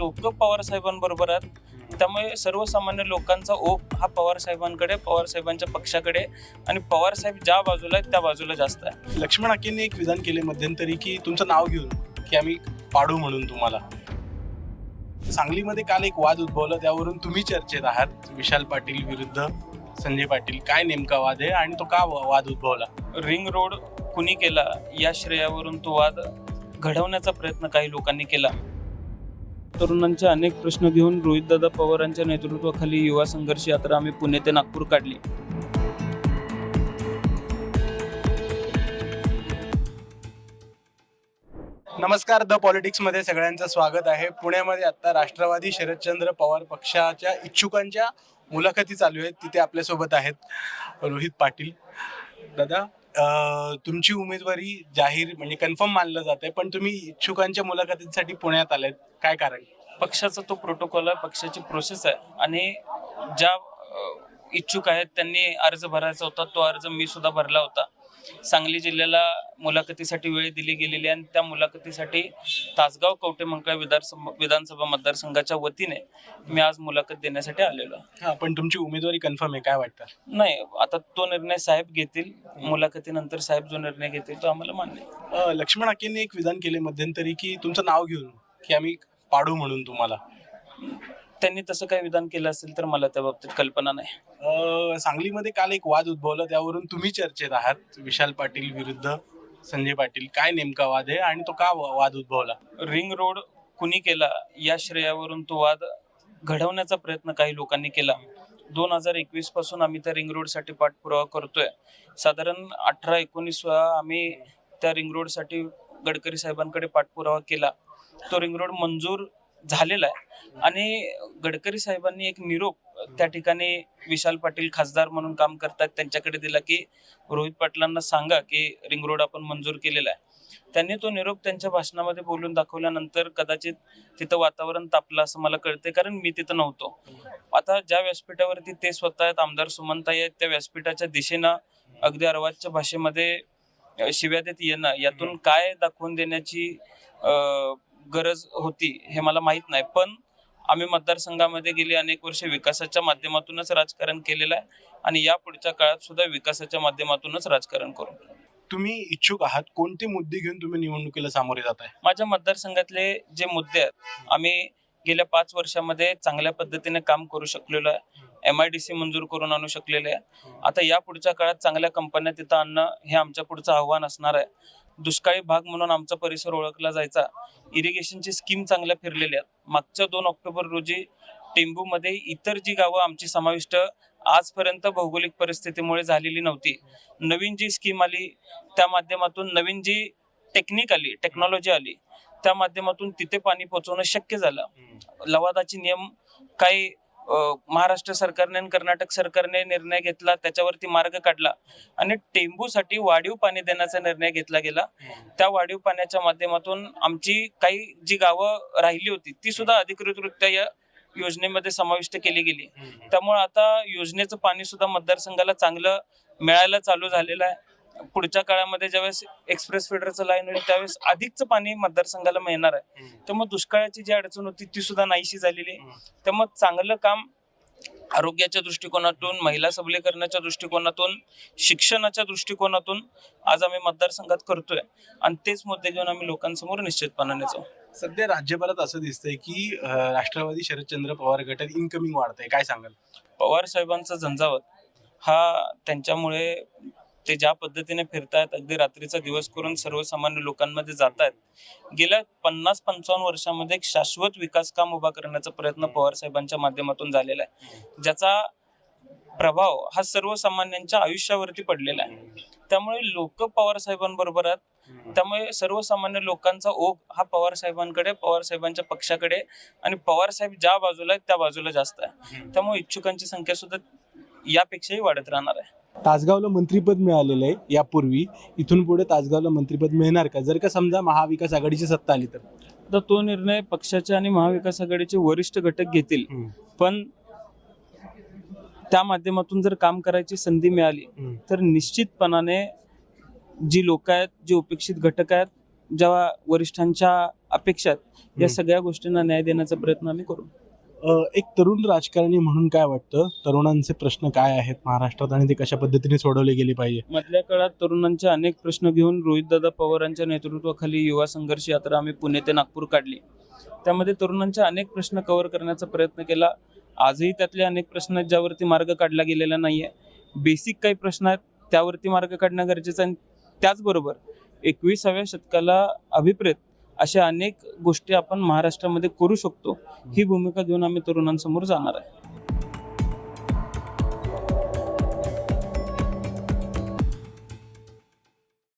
लोक पवार साहेबांबरोबर आहेत. त्यामुळे सर्वसामान्य लोकांचा ओघ हा पवार साहेबांकडे पवार साहेबांच्या पक्षाकडे आणि पवार साहेब ज्या बाजूला आहेत त्या बाजूला जास्त आहे. लक्ष्मण हाकेंनी एक विधान केले मध्यंतरी की तुमचं नाव घेऊन की आम्ही पाडू म्हणून तुम्हाला. सांगलीमध्ये काल एक वाद उद्भवला त्यावरून तुम्ही चर्चेत आहात विशाल पाटील विरुद्ध संजय पाटील. काय नेमका वाद आहे आणि तो का वा- वाद उद्भवला? रिंग रोड कुणी केला? या श्रेयावरून तो वाद घडवण्याचा प्रयत्न काही लोकांनी केला. तरुणांचे अनेक प्रश्न घेऊन रोहितदादा पवारांच्या नेतृत्वाखाली युवा संघर्ष यात्रा आम्ही पुणे ते नागपूर काढली. नमस्कार द पॉलिटिक्समध्ये सगळ्यांचं स्वागत आहे. पुण्यामध्ये आता राष्ट्रवादी शरदचंद्र पवार पक्षाच्या इच्छुकांच्या मुलाखती चालू आहेत. तिथे आपल्यासोबत आहेत रोहित पाटील. दादा तुमची उमेदवारी जाहीर म्हणजे कन्फर्म मानलं जात आहे पण तुम्ही इच्छुकांच्या मुलाखतीसाठी पुण्यात आलेत काय कारण? पक्षाचा तो प्रोटोकॉल आहे पक्षाची प्रोसेस आहे. आणि ज्या इच्छुक आहेत त्यांनी अर्ज भरायचा होता तो अर्ज मी सुद्धा भरला होता. सांगली जिल्ह्याला मुलाखतीसाठी वेळ दिली गेलेली आणि त्या मुलाखतीसाठी तासगाव कवठे मंकाळ विधानसभा विधानसभा मतदारसंघाच्या वतीने मी आज मुलाखत देण्यासाठी आलेलो आहे. हा पण तुमची उमेदवारी कन्फर्म आहे काय वाटतं? नाही आता तो निर्णय साहेब घेतील. मुलाखतीनंतर साहेब जो निर्णय घेतील तो आम्हाला मान्य आहे. अं, लक्ष्मण हाकेंनी एक विधान केले मध्यंतरी की तुमचं नाव घेऊन की आम्ही पाडू म्हणून तुम्हाला. त्यांनी तसं काही विधान केलं असेल तर मला त्या बाबतीत कल्पना नाही. अं, सांगलीमध्ये काल एक वाद उद्भवला त्यावरून तुम्ही चर्चेत आहात. विशाल पाटील विरुद्ध संजय पाटील. काय नेमका वाद आहे आणि तो का वा- वाद उद्भवला? रिंग रोड कुणी केला? या श्रेयावरून तो वाद घडवण्याचा प्रयत्न काही लोकांनी केला. दोन हजार एकवीसपासून आम्ही त्या रिंग रोडसाठी पाठपुरावा करतोय. साधारण अठरा एकोणीस वेळा आम्ही त्या रिंग रोडसाठी गडकरी साहेबांकडे पाठपुरावा केला. तो रिंग रोड मंजूर झालेला आहे. आणि गडकरी साहेबांनी एक निरोप त्या ठिकाणी विशाल पाटील खासदार म्हणून काम करतात. त्यांच्याकडे दिला की रोहित पाटलांना सांगा की रिंग रोड आपण मंजूर केलेला आहे. त्यांनी तो निरोप त्यांच्या भाषणामध्ये बोलून दाखवल्यानंतर कदाचित तिथं वातावरण तापलं असं मला कळते कारण मी तिथं नव्हतो. आता ज्या व्यासपीठावरती ते स्वतः आहेत आमदार सुमनताई आहेत त्या व्यासपीठाच्या दिशेनं अगदी अर्वाच्या भाषेमध्ये शिव्या देत येणं यातून काय दाखवून देण्याची गरज होती हे मला माहीत नाही. पण आम्ही मतदारसंघामध्ये गेली अनेक वर्षे विकासाच्या माध्यमातूनच राजकारण केलेलं आहे आणि या पुढच्या काळात सुद्धा विकासाच्या माध्यमातूनच राजकारण करू. तुम्ही इच्छुक आहात? कोणते मुद्दे घेऊन तुम्ही निवडणुकीला सामोरे जात आहे? माझ्या मतदारसंघातले जे मुद्दे आहेत आम्ही गेल्या पाच वर्षामध्ये चांगल्या पद्धतीने काम करू शकलेलो आहे. एम आय डी सी मंजूर करून आणू शकलेले आहे. आता या पुढच्या काळात चांगल्या कंपन्या तिथं आणणं हे आमच्या पुढचं आव्हान असणार आहे. दुष्काळी भाग म्हणून आमचा परिसर ओळखला जायचा. इरिगेशनची स्कीम चांगल्या फिरलेल्या आहेत. मागच्या दोन ऑक्टोबर रोजी टेंबूमध्ये इतर जी गावं आमची समाविष्ट आजपर्यंत भौगोलिक परिस्थितीमुळे झालेली नव्हती. नवीन जी स्कीम आली त्या माध्यमातून नवीन जी टेक्निक आली टेक्नॉलॉजी आली त्या माध्यमातून तिथे पाणी पोहोचवणं शक्य झालं. लवादाची नियम काही महाराष्ट्र सरकारने आणि कर्नाटक सरकारने निर्णय घेतला त्याच्यावरती मार्ग काढला आणि टेंबूसाठी वाढीव पाणी देण्याचा निर्णय घेतला गेला. त्या वाढीव पाण्याच्या माध्यमातून आमची काही जी गावं राहिली होती ती सुद्धा अधिकृतरित्या या योजनेमध्ये समाविष्ट केली गेली. त्यामुळे आता योजनेचं पाणी सुद्धा मतदारसंघाला चांगलं मिळायला चालू झालेलं आहे. पुढच्या काळामध्ये ज्यावेळेस एक्सप्रेस फिडरचं लाईन होईल त्यावेळेस अधिकचं पाणी मतदारसंघाला मिळणार आहे. त्यामुळे दुष्काळाची जी अडचण होती ती सुद्धा नाहीशी झालेली त्यामुळे चांगलं काम आरोग्याच्या दृष्टिकोनातून महिला सबलीकरणाच्या दृष्टिकोनातून शिक्षणाच्या दृष्टिकोनातून आज आम्ही मतदारसंघात करतोय. आणि तेच मुद्दे घेऊन आम्ही लोकांसमोर निश्चितपणाने जाऊ. सध्या राज्यभरात असं दिसतंय की राष्ट्रवादी शरदचंद्र पवार गटात इन्कमिंग वाढतंय. काय सांगाल? पवार साहेबांचा झंझावत. हा त्यांच्यामुळे ते ज्या पद्धतीने फिरतायत अगदी रात्रीचा दिवस करून सर्वसामान्य लोकांमध्ये जात आहेत गेल्या पन्नास पंचावन्न वर्षामध्ये एक शाश्वत विकास काम उभा करण्याचा प्रयत्न पवार साहेबांच्या माध्यमातून झालेला आहे. ज्याचा प्रभाव हा सर्वसामान्यांच्या आयुष्यावरती पडलेला आहे. त्यामुळे लोक पवार साहेबांबरोबर आहेत. त्यामुळे सर्वसामान्य लोकांचा ओघ हा पवार साहेबांकडे पवार साहेबांच्या पक्षाकडे आणि पवार साहेब ज्या बाजूला आहेत त्या बाजूला जास्त आहे. त्यामुळे इच्छुकांची संख्या सुद्धा यापेक्षाही वाढत राहणार आहे. तासगावला मंत्रीपद मिळालेलं आहे यापूर्वी. इथून पुढे तासगावला मंत्रीपद मिळणार का? जर का समजा महाविकास आघाडीची सत्ता आली तर. तर तो निर्णय पक्षाचे आणि महाविकास आघाडीचे वरिष्ठ घटक घेतील. पण त्या माध्यमातून जर काम करायची संधी मिळाली तर निश्चितपणाने जी लोक आहेत जे उपेक्षित घटक आहेत ज्या वरिष्ठांच्या अपेक्षा. या सगळ्या गोष्टींना न्याय देण्याचा प्रयत्न आम्ही करू. एक तरुण राजकारणी म्हणून काय वाटतं? तरुणांचे प्रश्न काय आहेत महाराष्ट्रात आणि ते कशा पद्धतीने सोडवले गेले पाहिजे? मधल्या काळात तरुणांचे अनेक प्रश्न घेऊन रोहितदादा पवारांच्या नेतृत्वाखाली युवा संघर्ष यात्रा आम्ही पुणे ते नागपूर काढली. त्यामध्ये तरुणांचे अनेक प्रश्न कव्हर करण्याचा प्रयत्न केला. आजही त्यातले अनेक प्रश्न आहेत ज्यावरती मार्ग काढला गेलेला नाहीये. बेसिक काही प्रश्न आहेत त्यावरती मार्ग काढणं गरजेचं आहे. आणि त्याचबरोबर एकविसाव्या शतकाला अभिप्रेत अशा अनेक गोष्टी आपण महाराष्ट्रामध्ये करू शकतो. ही भूमिका घेऊन आम्ही तरुणांसमोर जाणार आहे.